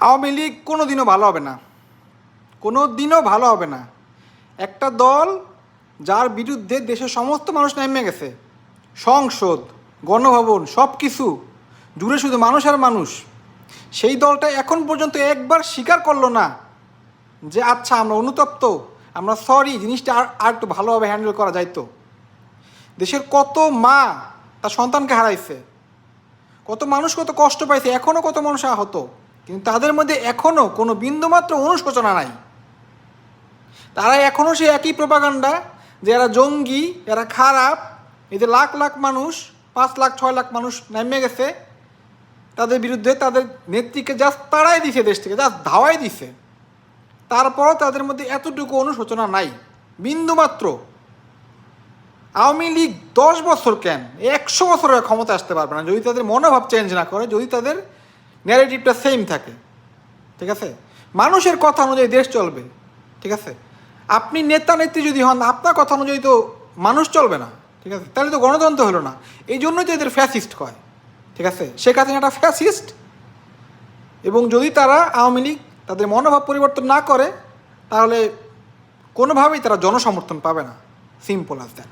আওয়ামী লীগ কোনো দিনও ভালো হবে না। কোনো দিনও ভালো হবে না। একটা দল যার বিরুদ্ধে দেশের সমস্ত মানুষ নেমে গেছে। সংসদ, গণভবন সব কিছু জুড়ে শুধু মানুষ আর মানুষ। সেই দলটা এখন পর্যন্ত একবার স্বীকার করল না যে আচ্ছা আমরা অনুতপ্ত। আমরা সরি জিনিসটা আর আর একটু ভালোভাবে হ্যান্ডেল করা যাইতো দেশের কত মা তার সন্তানকে হারাইছে। কত মানুষ কত কষ্ট পাইছে এখনও কত মানুষ আহত। কিন্তু তাদের মধ্যে এখনও কোনো বিন্দুমাত্র অনুশোচনা নাই। তারা এখনও সেই একই প্রপাগান্ডা, যে এরা জঙ্গি, এরা খারাপ এদের লাখ লাখ মানুষ, পাঁচ লাখ, ছয় লাখ মানুষ নেমে গেছে, তাদের বিরুদ্ধে তাদের নেত্রীকে জাস্ট তাড়াই দিছে দেশ থেকে, জাস্ট ধাওয়াই দিছে। তারপরও তাদের মধ্যে এতটুকু অনুশোচনা নাই, বিন্দুমাত্র। আওয়ামী লীগ দশ বছর কেন? একশো বছরের ক্ষমতা আসতে পারবে না, যদি তাদের মনোভাব চেঞ্জ না করে, যদি তাদের ন্যারেটিভটা সেম থাকে, ঠিক আছে? মানুষের কথা অনুযায়ী দেশ চলবে, ঠিক আছে? আপনি নেতা, নেত্রী যদি হন, আপনার কথা অনুযায়ী তো মানুষ চলবে না, ঠিক আছে? তাহলে তো গণতন্ত্র হলো না। এই জন্যই তো এদের ফ্যাসিস্ট কয়, ঠিক আছে? শেখ হাসিনা একটা ফ্যাসিস্ট এবং যদি তারা আওয়ামী লীগ তাদের মনোভাব পরিবর্তন না করে, তাহলে কোনোভাবেই তারা জনসমর্থন পাবে না। সিম্পল আজ দ্যাট